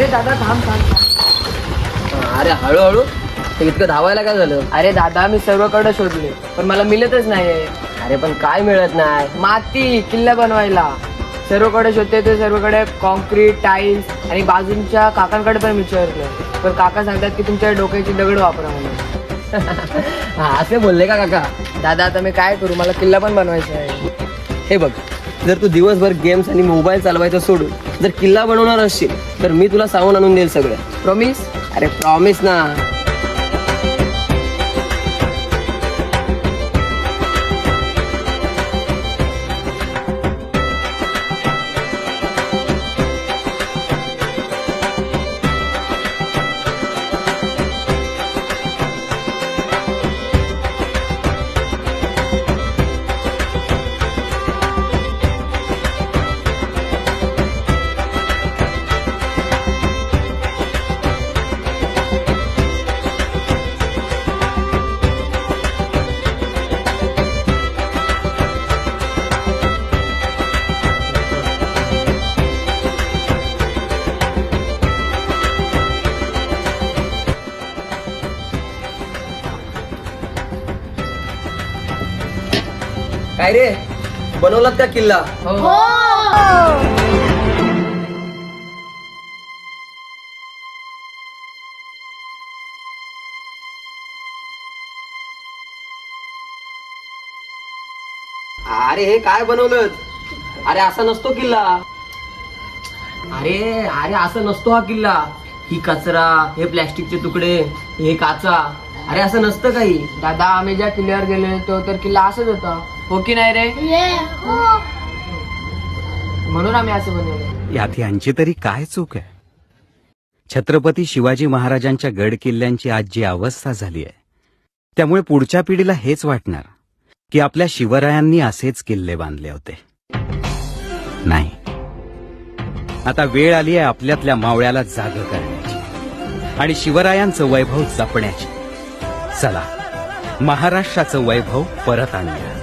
अरे दादा थांब थांब. अरे हळूहळू? इतकं धावायला काय झालं? अरे दादा मी सर्वकडे शोधले पण मला मिळतच नाही अरे पण काय मिळत नाही? माती किल्ला बनवायला. सर्वकडे शोधते ते सर्वकडे कॉन्क्रीट टाईल्स आणि बाजूंच्या काकांकडे पण विचारलं. पण काका सांगतात की तुमच्या डोक्याची दगड वापरा म्हणून. असे बोलले का काका? दादा आता मी काय करू? मला किल्ला पण बनवायचा आहे. हे बघ जर तू दिवसभर गेम्स आणि मोबाईल चालवायचं सोडून जर किल्ला बनवणार असशील तर मी तुला सांगून आणून देईल सगळं. प्रॉमिस अरे प्रॉमिस ना. काय रे? बनवलात का किल्ला? हो. अरे हे काय बनवलं अरे असा नसतो किल्ला. अरे अरे असं नसतो हा किल्ला. ही कचरा हे प्लॅस्टिकचे तुकडे हे काचा. अरे असं नसतं काही. दादा आम्ही ज्या किल्ल्यावर गेलो तो तर किल्ला असंच होता. हो की नाही रे? म्हणून आम्ही असं बनवलं. यात यांची तरी काय चूक आहे? छत्रपती शिवाजी महाराजांच्या गड किल्ल्यांची आज जी अवस्था झाली आहे त्यामुळे पुढच्या पिढीला हेच वाटणार की आपल्या शिवरायांनी असेच किल्ले बांधले होते. नाही. आता वेळ आली आहे आपल्यातल्या मावळ्याला जाग करण्याची आणि शिवरायांचं वैभव जपण्याची. चला महाराष्ट्राचं वैभव परत आणूया.